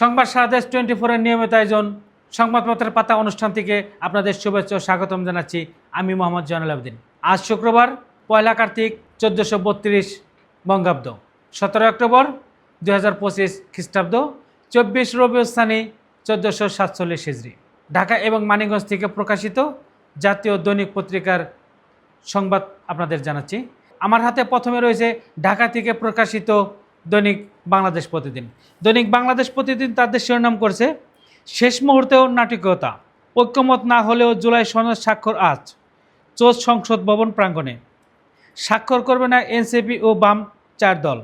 সংবাদ সারাদেশ টোয়েন্টি ফোরের নিয়মিত আয়োজন, সংবাদপত্রের পাতা অনুষ্ঠান থেকে আপনাদের শুভেচ্ছা ও স্বাগতম জানাচ্ছি আমি মোহাম্মদ জয়নুল আবদিন। আজ শুক্রবার, পয়লা কার্তিক, চোদ্দোশো বত্রিশ, বঙ্গাব্দ। সতেরো অক্টোবর দু হাজার পঁচিশ খ্রিস্টাব্দ, চব্বিশ রবিস্থানী চোদ্দোশো সাতচল্লিশ হিজড়ি। ঢাকা এবং মানিকগঞ্জ থেকে প্রকাশিত জাতীয় দৈনিক পত্রিকার সংবাদ আপনাদের জানাচ্ছি। আমার হাতে প্রথমে রয়েছে ঢাকা থেকে প্রকাশিত দৈনিক বাংলাদেশ প্রতিদিন। দৈনিক বাংলাদেশ প্রতিদিন তাদের শিরোনাম করছে, শেষ মুহূর্তেও নাটকীয়তা। ঐক্যমত না হলেও জুলাই সনদ স্বাক্ষর আজ। চোষ সংসদ ভবন প্রাঙ্গণে। স্বাক্ষর করবে না এনসিপি ও বাম চার দল।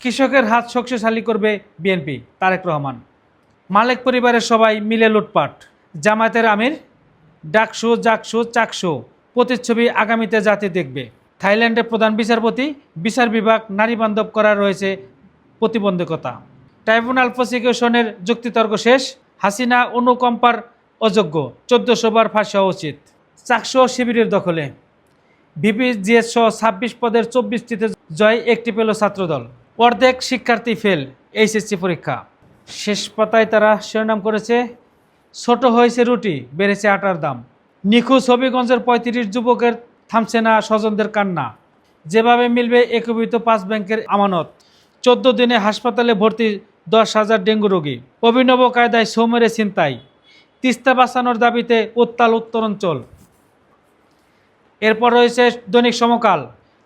কৃষকের হাত শক্তিশালী করবে বিএনপি, তারেক রহমান। মালেক পরিবারের সবাই মিলে লুটপাট। জামায়াতের আমির, ডাকসু, জাকসু, চাকসু, প্রতিচ্ছবি আগামীতে জাতি দেখবে। থাইল্যান্ডের প্রধান বিচারপতি, বিচার বিভাগ, নারী বান্ধব করা রয়েছে প্রতিবন্ধকতা। ট্রাইব্যুনাল প্রসিকিউশনের যুক্তিতর্ক শেষ, হাসিনা অনুকম্পার অযোগ্য, চোদ্দশো বার ফাঁসি হওয়া উচিত। চাকসু শিবিরের দখলে। ভিপিজিএস সহ ছাব্বিশ পদের চব্বিশটিতে জয়, একটি পেল ছাত্রদল। অর্ধেক শিক্ষার্থী ফেল, এইচএসসি পরীক্ষা। শেষ পাতায় তারা শিরোনাম করেছে, ছোট হয়েছে রুটি, বেড়েছে আটার দাম। নিখোঁজ হবিগঞ্জের পঁয়ত্রিশ যুবকের থামছে না স্বজনদের কান্না। যেভাবে মিলবে একীভূত পাঁচ ব্যাংকের আমানত। চোদ্দ দিনে হাসপাতালে ভর্তি দশ হাজার ডেঙ্গু রোগী। অভিনব কায়দায় সৌমেরে ছিনতাই। তিস্তা বাঁচানোর দাবিতে উত্তাল উত্তরাঞ্চল। এরপর রয়েছে দৈনিক সমকাল।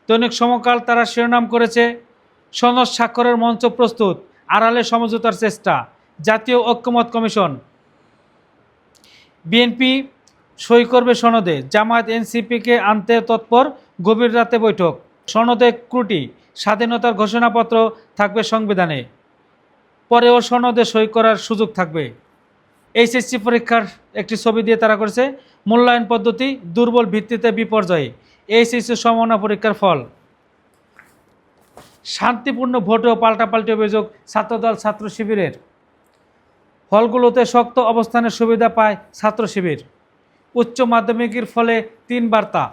দৈনিক সমকাল তারা শিরোনাম করেছে, সনদ স্বাক্ষরের মঞ্চ প্রস্তুত, আড়ালে সমঝোতার চেষ্টা, জাতীয় ঐক্যমত কমিশন। বিএনপি সই করবে সনদে জামায়াত এনসিপিকে আনতে তৎপর গভীর রাতে বৈঠক। সনদে ত্রুটি স্বাধীনতার ঘোষণাপত্র থাকবে সংবিধানে। পরেও সনদে সই করার সুযোগ থাকবে। এইচএসসি পরীক্ষার একটি ছবি দিয়ে তারা করেছে, মূল্যায়ন পদ্ধতি দুর্বল ভিত্তিতে বিপর্যয়ে। এইচএসসি সমন্বয় পরীক্ষার ফল। শান্তিপূর্ণ ভোটে ও পাল্টাপাল্টি অভিযোগ ছাত্রদল ছাত্র শিবিরের। হলগুলোতে শক্ত অবস্থানের সুবিধা পায় ছাত্র শিবির। উচ্চ মাধ্যমিকের ফলে তিন বার্তা।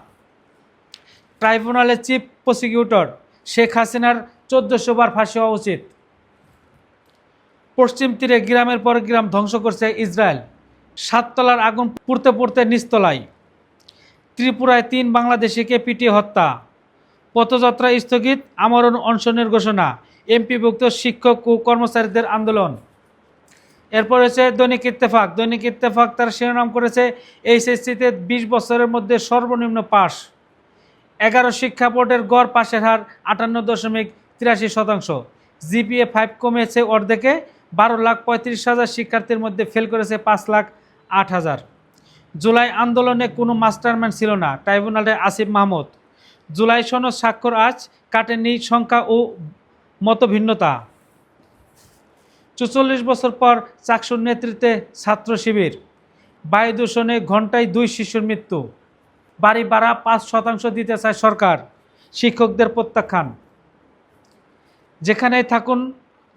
ট্রাইব্যুনালের চিফ প্রসিকিউটর শেখ হাসিনার চোদ্দশো বার ফাঁসি হওয়া উচিত। পশ্চিম তীরে গ্রামের পর গ্রাম ধ্বংস করছে ইসরায়েল। সাততলার আগুন পুড়তে পুড়তে নিস্তলায় ত্রিপুরায় তিন বাংলাদেশিকে পিটিয়ে হত্যা। পথযাত্রা স্থগিত, আমরণ অনশনের ঘোষণা, এমপিভুক্ত শিক্ষক ও কর্মচারীদের আন্দোলন। এরপর হচ্ছে দৈনিক ইত্তেফাক। দৈনিক ইত্তেফাক তার শিরোনাম করেছে, এইচএসসিতে বিশ বছরের মধ্যে সর্বনিম্ন পাস এগারো শিক্ষা বোর্ডের গড় পাশের হার আটান্ন দশমিক তিরাশি শতাংশ। জিপিএ ফাইভ কমেছে অর্ধেকে, বারো লাখ পঁয়ত্রিশ হাজার শিক্ষার্থীর মধ্যে ফেল করেছে পাঁচ লাখ আট হাজার। জুলাই আন্দোলনে কোনো মাস্টারম্যান ছিল না, ট্রাইব্যুনালে আসিফ মাহমুদ। জুলাই সনদ স্বাক্ষর আজ কাটেনি সংখ্যা ও মতভিন্নতা। চুচল্লিশ বছর পর চাকসুর নেতৃত্বে ছাত্র শিবির। বায়ু দূষণে ঘন্টায় দুই শিশুর মৃত্যু। বাড়ি ভাড়া পাঁচ শতাংশ দিতে চায় সরকার, শিক্ষকদের প্রত্যাখ্যান। যেখানেই থাকুন,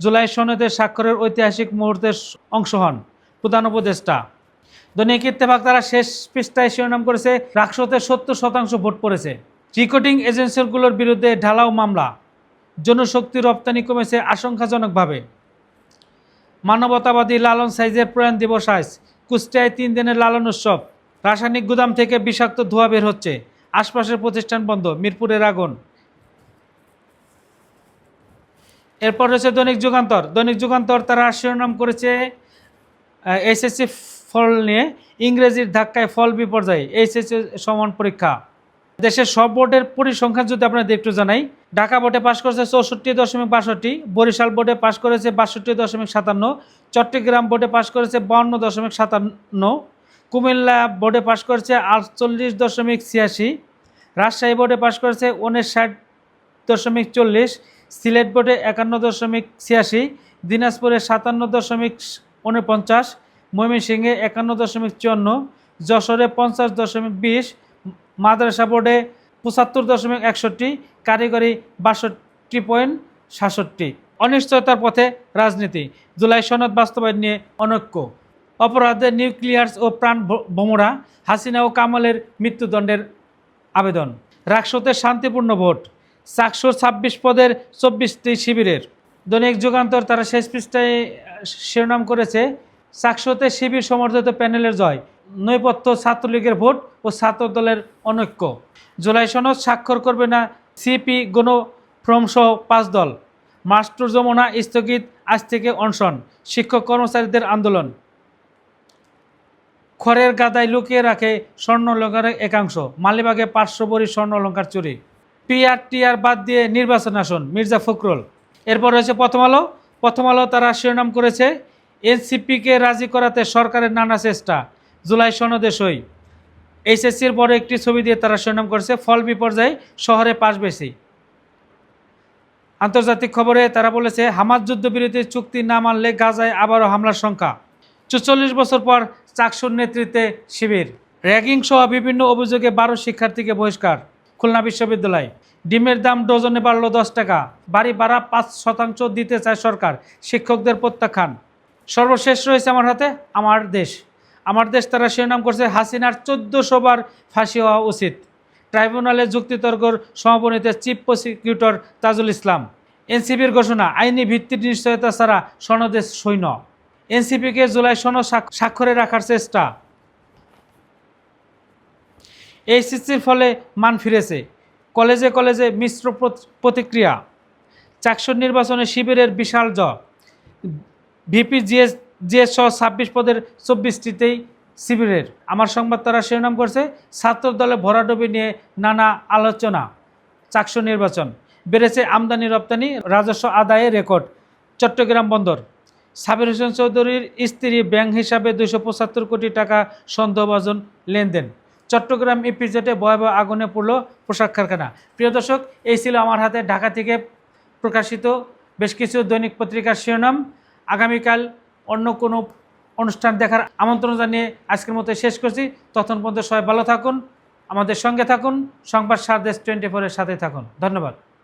জুলাই সনদের স্বাক্ষরের ঐতিহাসিক মুহূর্তের অংশ হন প্রধান উপদেষ্টা। দৈনিক ইত্তেফাক তারা শেষ পৃষ্ঠায় শিরোনাম করেছে রাকসতে সত্তর শতাংশ ভোট পড়েছে। রিক্রুটিং এজেন্সিগুলোর বিরুদ্ধে ঢালাও মামলা, জনশক্তি রপ্তানি কমেছে আশঙ্কাজনকভাবে। মানবতাবাদী লালন সাইজের প্রয়াণ দিবস আজ, কুষ্টিয়ায় তিন দিনের লালন উৎসব। রাসায়নিক গুদাম থেকে বিষাক্ত ধোঁয়া বের হচ্ছে। আশপাশের প্রতিষ্ঠান বন্ধ, মিরপুরের আগুন। এরপর রয়েছে দৈনিক যুগান্তর। দৈনিক যুগান্তর তারা শিরোনাম করেছে এসএসসি ফল নিয়ে ইংরেজির ধাক্কায় ফল বিপর্যয়, এইচএসসি সমান পরীক্ষা। দেশের সব বোর্ডের পরিসংখ্যান যদি আপনাদের একটু জানাই, ঢাকা বোর্ডে পাশ করেছে চৌষট্টি দশমিক বাষট্টি, বরিশাল বোর্ডে পাশ করেছে বাষট্টি দশমিক সাতান্ন, চট্টগ্রাম বোর্ডে পাশ করেছে বাউন্ন দশমিক সাতান্ন কুমিল্লা বোর্ডে পাশ করেছে আটচল্লিশ দশমিক ছিয়াশি, রাজশাহী বোর্ডে পাশ করেছে উনষাট দশমিক চল্লিশ, সিলেট বোর্ডে একান্ন দশমিক ছিয়াশি, দিনাজপুরে সাতান্ন দশমিক উনপঞ্চাশ, ময়মনসিংহে একান্ন দশমিক চুয়ান্ন, যশোরে পঞ্চাশ দশমিক বিশ, মাদ্রাসা বোর্ডে পঁচাত্তর দশমিক একষট্টি, কারিগরি বাষট্টি পয়েন্ট সাতষট্টি। অনিশ্চয়তার পথে রাজনীতি। জুলাই সনদ বাস্তবায়ন নিয়ে অনৈক্য। অপরাধে নিউক্লিয়ার্স ও প্রাণ ভোমরা, হাসিনা ও কামালের মৃত্যুদণ্ডের আবেদন। রাকসতে শান্তিপূর্ণ ভোট। চাকশো ছাব্বিশ পদের চব্বিশটি শিবিরের। দৈনিক যুগান্তর তারা শেষ পৃষ্ঠায় শিরোনাম করেছে চাকসুতে শিবির সমর্থিত প্যানেলের জয়, নৈপথ্য ছাত্রলীগের ভোট ও ছাত্র দলের অনৈক্য। জুলাই সনদ স্বাক্ষর করবে না সিপি গণফ্রম সহ পাঁচ দল। মাস্টার যমুনা স্থগিত, আজ থেকে অনশন, শিক্ষক কর্মচারীদের আন্দোলন। খড়ের গাদায় লুকিয়ে রাখে স্বর্ণ অলঙ্কারের একাংশ। মালিবাগে পাঁচশো বড়ি স্বর্ণ চুরি। পিআর টিআর বাদ দিয়ে নির্বাচন আসন মির্জা ফখরুল। এরপর রয়েছে প্রথম আলো। প্রথম আলো তারা শিরোনাম করেছে, এনসিপিকে রাজি করাতে সরকারের নানা চেষ্টা। জুলাই সনদে সই। এইচএসসির বড় একটি ছবি দিয়ে তারা শিরোনাম করেছে, ফল বিপর্যয়, শহরে পাশ বেশি আন্তর্জাতিক খবরে তারা বলেছে হামাজ যুদ্ধবিরতি চুক্তি না মানলে গাজায় আবারও হামলার সংখ্যা। চুচল্লিশ বছর পর চাকসুর নেতৃত্বে শিবির। র্যাগিং সহ বিভিন্ন অভিযোগে বারো শিক্ষার্থীকে বহিষ্কার। খুলনা বিশ্ববিদ্যালয়। ডিমের দাম ডজনে বাড়লো দশ টাকা। বাড়ি ভাড়া পাঁচ শতাংশ দিতে চায় সরকার। শিক্ষকদের প্রত্যাখ্যান। সর্বশেষ রয়েছে আমার হাতে আমার দেশ। আমার দেশ তারা শিরোনাম করছে হাসিনার চোদ্দশো বার ফাঁসি হওয়া উচিত। ট্রাইব্যুনালে যুক্তিতর্কর সমাপনীতে চিফ প্রসিকিউটর তাজুল ইসলাম। এনসিপির ঘোষণা, আইনি ভিত্তির নিশ্চয়তা ছাড়া সনদে সৈন্য। এনসিপিকে জুলাই সনদ স্বাক- স্বাক্ষরে রাখার চেষ্টা। এই সৃষ্টির ফলে মান ফিরেছে। কলেজে কলেজে মিশ্র প্রতিক্রিয়া। চাকসুর নির্বাচনে শিবিরের বিশাল জ। ভিপি জিএস জিএস সহ ছাব্বিশ পদের চব্বিশটিতেই শিবিরের। আমার সংবাদ তারা শিরোনাম করছে, ছাত্র দলে ভরাডুবি নিয়ে নানা আলোচনা। চাকসু নির্বাচন। বেড়েছে আমদানি রপ্তানি রাজস্ব আদায়ে রেকর্ড। চট্টগ্রাম বন্দর। সাবির হোসেন চৌধুরীর স্ত্রী ব্যাংক হিসাবে দুশো পঁচাত্তর কোটি টাকা সন্দেহভাজন লেনদেন। চট্টগ্রাম ইপিজেটে ভয়াবহ আগুনে পড়ল পোশাক কারখানা। প্রিয় দর্শক, এই ছিল আমার হাতে ঢাকা থেকে প্রকাশিত বেশ কিছু দৈনিক পত্রিকার শিরোনাম। আগামীকাল অন্য কোনো অনুষ্ঠান দেখার আমন্ত্রণ জানিয়ে আজকের মতো শেষ করছি। তখন পর্যন্ত সবাই ভালো থাকুন, আমাদের সঙ্গে থাকুন, সংবাদ সারদেশ টোয়েন্টি ফোরের সাথে থাকুন। ধন্যবাদ।